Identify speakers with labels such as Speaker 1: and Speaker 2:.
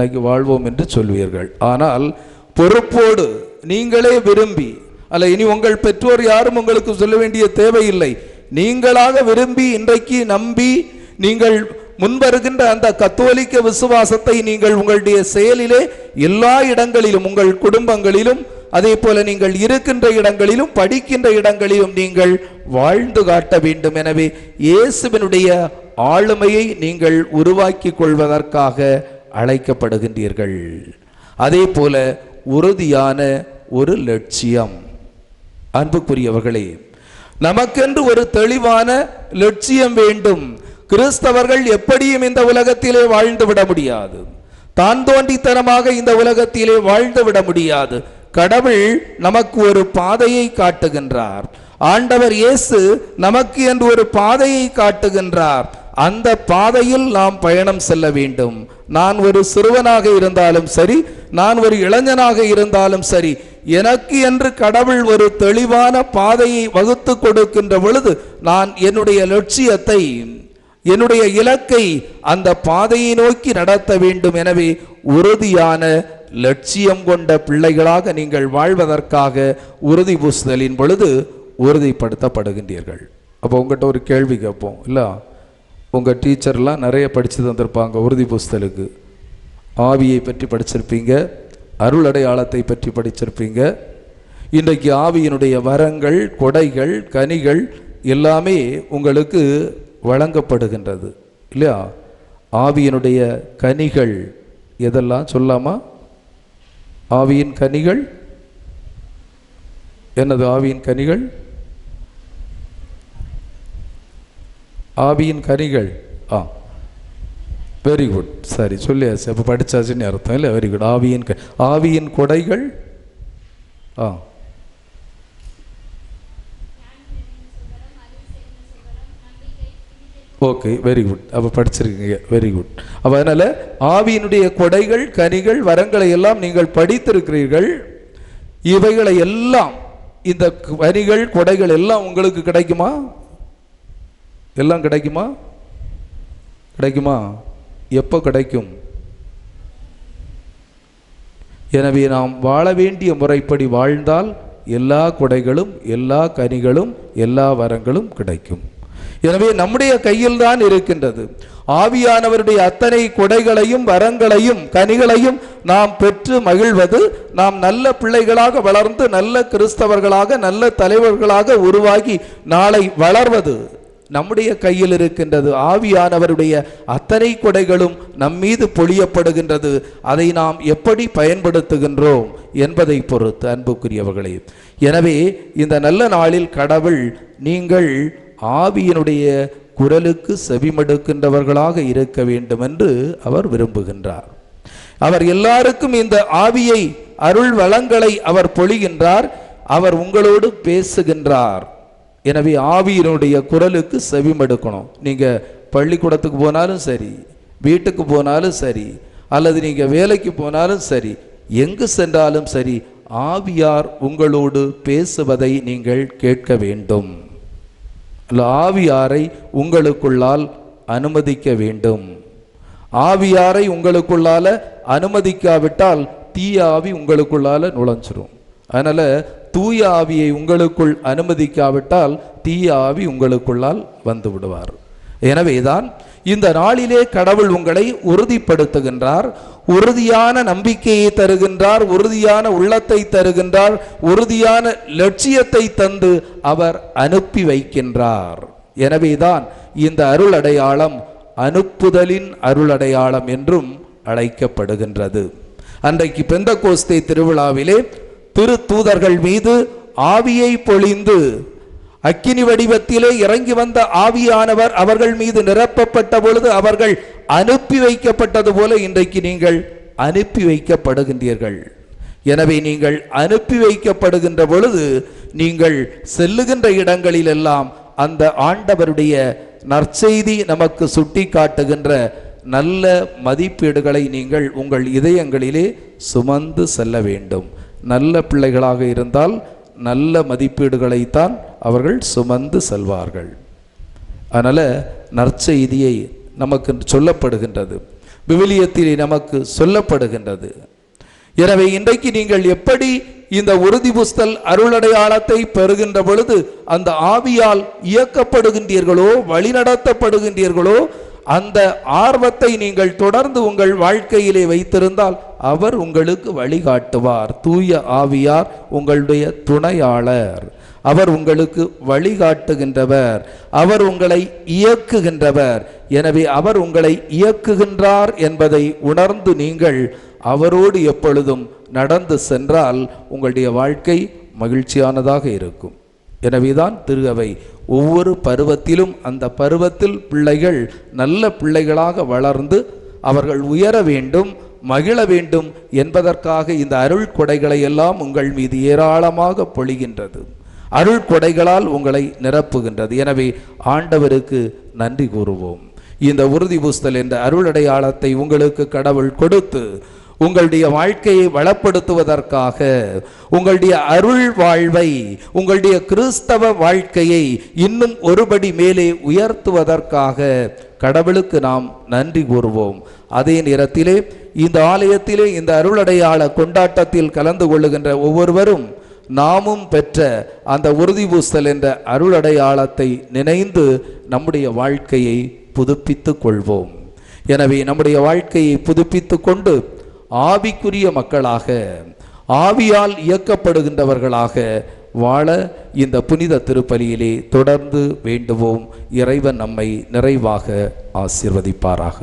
Speaker 1: இன்னைக்கு வாழ்வோம் என்று சொல்வீர்கள். ஆனால் பொறுப்போடு நீங்களே விரும்பி அல்ல இனி உங்கள் பெற்றோர் யாரும் உங்களுக்கு சொல்ல வேண்டிய தேவையில்லை. நீங்களாக விரும்பி இன்றைக்கு நம்பி நீங்கள் முன்வருகின்ற அந்த கத்தோலிக்க விசுவாசத்தை நீங்கள் உங்களுடைய செயலிலே எல்லா இடங்களிலும் உங்கள் குடும்பங்களிலும் அதே போல நீங்கள் இருக்கின்ற இடங்களிலும் படிக்கின்ற இடங்களிலும் நீங்கள் வாழ்ந்து காட்ட வேண்டும். எனவே இயேசுவினுடைய ஆளுமையை நீங்கள் உருவாக்கி கொள்வதற்காக அழைக்கப்படுகின்றீர்கள். அதே போல உறுதியான ஒரு லட்சியம். அன்புக்குரியவர்களே நமக்கென்று ஒரு தெளிவான லட்சியம் வேண்டும். கிறிஸ்தவர்கள் எப்படியும் இந்த உலகத்திலே வாழ்ந்து விட முடியாது. தான் தோண்டித்தனமாக இந்த உலகத்திலே வாழ்ந்து விட முடியாது. கடவுள் நமக்கு ஒரு பாதையை காட்டுகின்றார். ஆண்டவர் இயேசு நமக்கு என்று ஒரு பாதையை காட்டுகின்றார். அந்த பாதையில் நாம் பயணம் செல்ல வேண்டும். நான் ஒரு சிறுவனாக இருந்தாலும் சரி நான் ஒரு இளைஞனாக இருந்தாலும் சரி எனக்கு என்று கடவுள் ஒரு தெளிவான பாதையை வகுத்து கொடுக்கின்ற பொழுது நான் என்னுடைய லட்சியத்தை என்னுடைய இலக்கை அந்த பாதையை நோக்கி நடத்த வேண்டும். எனவே உறுதியான லட்சியம் கொண்ட பிள்ளைகளாக நீங்கள் வாழ்வதற்காக உறுதி பூசுதலின் பொழுது உறுதிப்படுத்தப்படுகின்றீர்கள். அப்போ உங்கள்கிட்ட ஒரு கேள்வி கேட்போம் இல்லை? உங்கள் டீச்சர்லாம் நிறைய படித்து தந்திருப்பாங்க உறுதி புஸ்தலுக்கு. ஆவியை பற்றி படிச்சிருப்பீங்க அருள் அடையாளத்தை பற்றி படிச்சிருப்பீங்க. இன்றைக்கு ஆவியினுடைய வரங்கள் கொடைகள் கனிகள் எல்லாமே உங்களுக்கு வழங்கப்படுகின்றது இல்லையா? ஆவியினுடைய கனிகள் எதெல்லாம் சொல்லாமா ஆவியின் கனிகள்? என்னது ஆவியின் கனிகள்? ஆவியின் கனிகள் ஆ. வெரி குட் சரி சொல்லியாச்சு. அப்போ படிச்சாச்சுன்னு அர்த்தம். இல்லை வெரி குட் ஆவியின் க ஆவியின் கொடைகள். ஆ. ஓகே வெரி குட் அப்போ படிச்சிருக்கீங்க. வெரி குட் அப்போ அதனால் ஆவியினுடைய கொடைகள் கனிகள் வரங்களை எல்லாம் நீங்கள் படித்திருக்கிறீர்கள். இவைகளை எல்லாம் இந்த கனிகள் கொடைகள் எல்லாம் உங்களுக்கு கிடைக்குமா? எல்லாம் கிடைக்குமா? கிடைக்குமா? எப்போ கிடைக்கும்? எனவே நாம் வாழ வேண்டிய முறைப்படி வாழ்ந்தால் எல்லா கொடைகளும் எல்லா கனிகளும் எல்லா வரங்களும் கிடைக்கும். எனவே நம்முடைய கையில் தான் இருக்கின்றது. ஆவியானவருடைய அத்தனை கொடைகளையும் வரங்களையும் கனிகளையும் நாம் பெற்று மகிழ்வது நாம் நல்ல பிள்ளைகளாக வளர்ந்து நல்ல கிறிஸ்தவர்களாக நல்ல தலைவர்களாக உருவாகி நாளை வளர்வது. நம்முடைய கையில் இருக்கின்றது. ஆவியானவருடைய அத்தனை கொடைகளும் நம்மீது பொழியப்படுகின்றது. அதை நாம் எப்படி பயன்படுத்துகின்றோம் என்பதை பொறுத்து அன்புக்குரியவர்களே. எனவே இந்த நல்ல நாளில் கடவுள் நீங்கள் ஆவியினுடைய குரலுக்கு செவிமடுக்கின்றவர்களாக இருக்க வேண்டும் என்று அவர் விரும்புகின்றார். அவர் எல்லாருக்கும் இந்த ஆவியை அருள் வளங்களை அவர் பொழிகின்றார். அவர் உங்களோடு பேசுகின்றார். எனவே ஆவியினுடைய குரலுக்கு செவிமடுக்கணும். நீங்கள் பள்ளிக்கூடத்துக்கு போனாலும் சரி வீட்டுக்கு போனாலும் சரி அல்லது நீங்கள் வேலைக்கு போனாலும் சரி எங்கு சென்றாலும் சரி ஆவியார் உங்களோடு பேசுவதை நீங்கள் கேட்க வேண்டும். அல்ல ஆவியாரை உங்களுக்குள்ளால் அனுமதிக்க வேண்டும். ஆவியாரை உங்களுக்குள்ளால அனுமதிக்காவிட்டால் தீய ஆவி உங்களுக்குள்ளால நுழைஞ்சிரும். அதனால் தூய ஆவியை உங்களுக்குள் அனுமதிக்காவிட்டால் தீய ஆவி உங்களுக்குள்ளால் வந்து விடுவார். எனவேதான் இந்த நாளிலே கடவுள் உங்களை உறுதிப்படுத்துகின்றார் உறுதியான நம்பிக்கையை தருகின்றார் உறுதியான உள்ளத்தை தருகின்றார் உறுதியான லட்சியத்தை தந்து அவர் அனுப்பி வைக்கின்றார். எனவேதான் இந்த அருள் அடையாளம் அனுப்புதலின் அருள் அடையாளம் என்றும் அழைக்கப்படுகின்றது. அன்றைக்கு பெந்த கோஸ்தே திருவிழாவிலே திரு தூதர்கள் மீது ஆவியை பொழிந்து அக்கினி வடிவத்திலே இறங்கி வந்த ஆவியானவர் அவர்கள் மீது நிரப்பப்பட்ட பொழுது அவர்கள் அனுப்பி வைக்கப்பட்டது போல இன்றைக்கு நீங்கள் அனுப்பி வைக்கப்படுகின்றீர்கள். எனவே நீங்கள் அனுப்பி வைக்கப்படுகின்ற பொழுது நீங்கள் செல்லுகின்ற இடங்களிலெல்லாம் அந்த ஆண்டவருடைய நற்செய்தி நமக்கு சுட்டி காட்டுகின்ற நல்ல மதிப்பீடுகளை நீங்கள் உங்கள் இதயங்களிலே சுமந்து செல்ல வேண்டும். நல்ல பிள்ளைகளாக இருந்தால் நல்ல மதிப்பீடுகளைத்தான் அவர்கள் சுமந்து செல்வார்கள். அதனால் நற்செய்தியை நமக்கு சொல்லப்படுகின்றது. விவிலியத்திலே நமக்கு சொல்லப்படுகின்றது. எனவே இன்றைக்கு நீங்கள் எப்படி இந்த உறுதி புஸ்தல் அருளடையாளத்தை பெறுகின்ற பொழுது அந்த ஆவியால் இயக்கப்படுகின்றீர்களோ வழிநடத்தப்படுகின்றீர்களோ அந்த ஆர்வத்தை நீங்கள் தொடர்ந்து உங்கள் வாழ்க்கையிலே வைத்திருந்தால் அவர் உங்களுக்கு வழிகாட்டுவார். தூய ஆவியார் உங்களுடைய துணையாளர். அவர் உங்களுக்கு வழிகாட்டுகின்றவர். அவர் உங்களை இயக்குகின்றவர். எனவே அவர் உங்களை இயக்குகின்றார் என்பதை உணர்ந்து நீங்கள் அவரோடு எப்பொழுதும் நடந்து சென்றால் உங்களுடைய வாழ்க்கை மகிழ்ச்சியானதாக இருக்கும். எனவேதான் திரு அவை ஒவ்வொரு பருவத்திலும் அந்த பருவத்தில் பிள்ளைகள் நல்ல பிள்ளைகளாக வளர்ந்து அவர்கள் உயர வேண்டும் மகிழ வேண்டும் என்பதற்காக இந்த அருள் கொடைகளை எல்லாம் உங்கள் மீது ஏராளமாக பொழிகின்றது. அருள் கொடைகளால் உங்களை நிரப்புகின்றது. எனவே ஆண்டவருக்கு நன்றி கூறுவோம். இந்த உறுதி பூஸ்தல் என்ற அருளடையாளத்தை உங்களுக்கு கடவுள் கொடுத்து உங்களுடைய வாழ்க்கையை வளப்படுத்துவதற்காக உங்களுடைய அருள் வாழ்வை உங்களுடைய கிறிஸ்தவ வாழ்க்கையை இன்னும் ஒருபடி மேலே உயர்த்துவதற்காக கடவுளுக்கு நாம் நன்றி கூறுவோம். அதே நேரத்திலே இந்த ஆலயத்திலே இந்த அருளடையாள கொண்டாட்டத்தில் கலந்து கொள்ளுகின்ற ஒவ்வொருவரும் நாமும் பெற்ற அந்த உறுதி பூசல் என்ற அருளடையாளத்தை நினைந்து நம்முடைய வாழ்க்கையை புதுப்பித்துக் கொள்வோம். எனவே நம்முடைய வாழ்க்கையை புதுப்பித்து கொண்டு ஆவிக்குரிய மக்களாக ஆவியால் இயக்கப்படுகின்றவர்களாக வாழ இந்த புனித திருப்பலியிலே தொடர்ந்து வேண்டுவோம். இறைவன் நம்மை நிறைவாக ஆசிர்வதிப்பாராக.